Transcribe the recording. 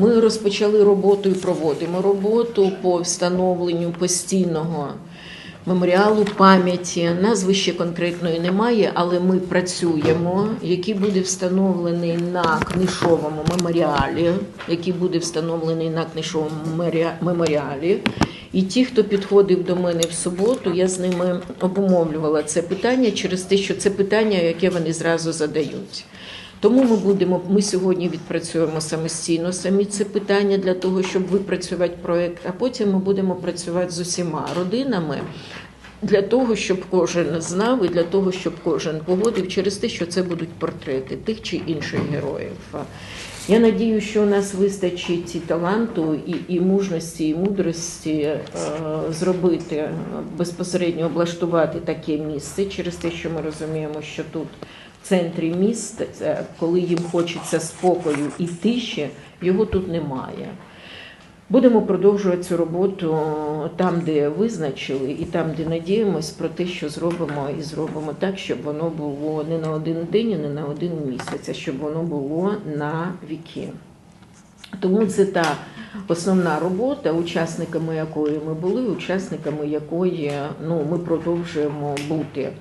Ми розпочали роботу і проводимо роботу по встановленню постійного меморіалу пам'яті. Назви ще конкретної немає, але ми працюємо, який буде встановлений на книжовому меморіалі, який буде встановлений на книжовому меморіалі. І ті, хто підходив до мене в суботу, я з ними обумовлювала це питання через те, що це питання, яке вони зразу задають. Тому ми будемо. Ми сьогодні відпрацюємо самостійно самі це питання для того, щоб випрацювати проект. А потім ми будемо працювати з усіма родинами для того, щоб кожен знав, і для того, щоб кожен погодив через те, що це будуть портрети тих чи інших героїв. Я надію, що у нас вистачить і таланту, і, і мужності, і мудрості е, зробити безпосередньо облаштувати таке місце через те, що ми розуміємо, що тут в центрі міста, е, коли їм хочеться спокою і тиші, його тут немає. Будемо продовжувати цю роботу там, де визначили, і там, де надіємось про те, що зробимо, і зробимо так, щоб воно було не на один день, і не на один місяць, а щоб воно було на віки. Тому це та основна робота, учасниками якої ми були, учасниками якої ну, ми продовжуємо бути.